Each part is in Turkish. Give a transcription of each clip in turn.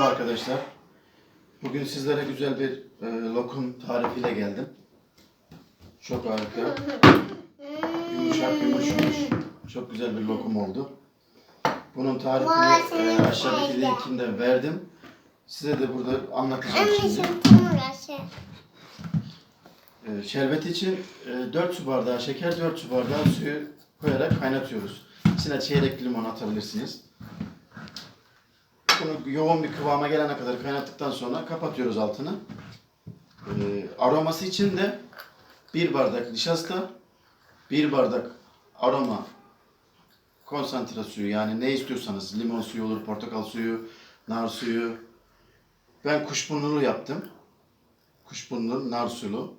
Merhaba arkadaşlar. Bugün sizlere güzel bir e, lokum tarifiyle geldim. Çok harika. Yumuşak yumuşmuş. Çok güzel bir lokum oldu. Bunun tarifini e, aşağıdaki linkinde verdim. Size de burada anlatacağım şimdi. Orası. E, şerbet için e, 4 su bardağı şeker, 4 su bardağı suyu koyarak kaynatıyoruz. İçine çeyrek limon atabilirsiniz. Bunu yoğun bir kıvama gelene kadar kaynattıktan sonra kapatıyoruz altını. E, aroması için de 1 bardak nişasta, 1 bardak aroma konsantre suyu yani ne istiyorsanız limon suyu olur, portakal suyu, nar suyu. Ben kuşburnulu yaptım. Kuşburnulu, nar sulu.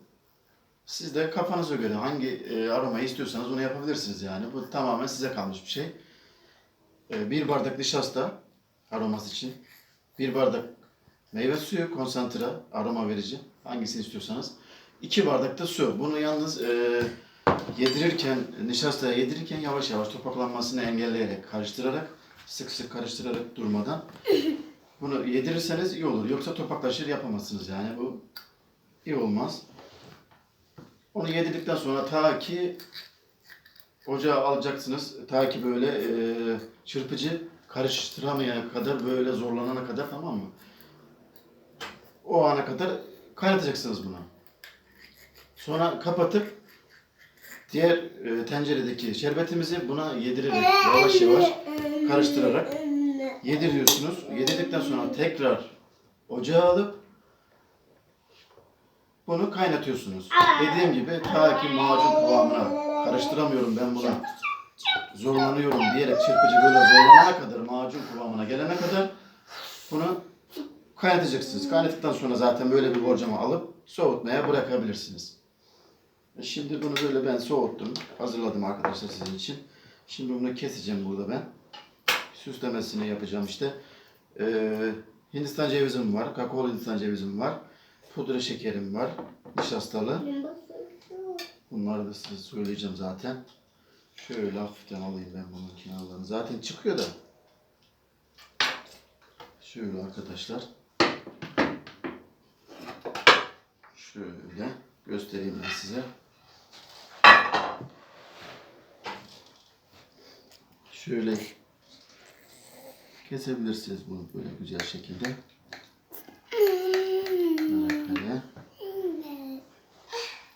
Siz de kafanıza göre hangi e, aromayı istiyorsanız onu yapabilirsiniz yani. Bu tamamen size kalmış bir şey. E, bir bardak nişasta aroması için. Bir bardak meyve suyu konsantre aroma verici. Hangisini istiyorsanız. İki bardak da su. Bunu yalnız e, yedirirken, nişastaya yedirirken yavaş yavaş topaklanmasını engelleyerek, karıştırarak, sık sık karıştırarak durmadan. Bunu yedirirseniz iyi olur. Yoksa topaklaşır yapamazsınız yani. Bu iyi olmaz. Onu yedirdikten sonra ta ki ocağa alacaksınız. Ta ki böyle e, çırpıcı karıştıramayana kadar böyle zorlanana kadar tamam mı? O ana kadar kaynatacaksınız bunu. Sonra kapatıp diğer e, tenceredeki şerbetimizi buna yedirerek yavaş yavaş karıştırarak yediriyorsunuz. Yedirdikten sonra tekrar ocağa alıp bunu kaynatıyorsunuz. Dediğim gibi ta ki macun kıvamına karıştıramıyorum ben buna zorlanıyorum diyerek çırpıcı böyle zorlanana kadar macun kıvamına gelene kadar bunu kaynatacaksınız. Kaynattıktan sonra zaten böyle bir borcama alıp soğutmaya bırakabilirsiniz. E Şimdi bunu böyle ben soğuttum. Hazırladım arkadaşlar sizin için. Şimdi bunu keseceğim burada ben. Süslemesini yapacağım işte. Ee, Hindistan cevizim var. Kakaolu Hindistan cevizim var. Pudra şekerim var. Nişastalı. Bunları da size söyleyeceğim zaten. Şöyle hafiften alayım ben bunun kenarlarını. Zaten çıkıyor da. Şöyle arkadaşlar. Şöyle göstereyim ben size. Şöyle kesebilirsiniz bunu böyle güzel şekilde.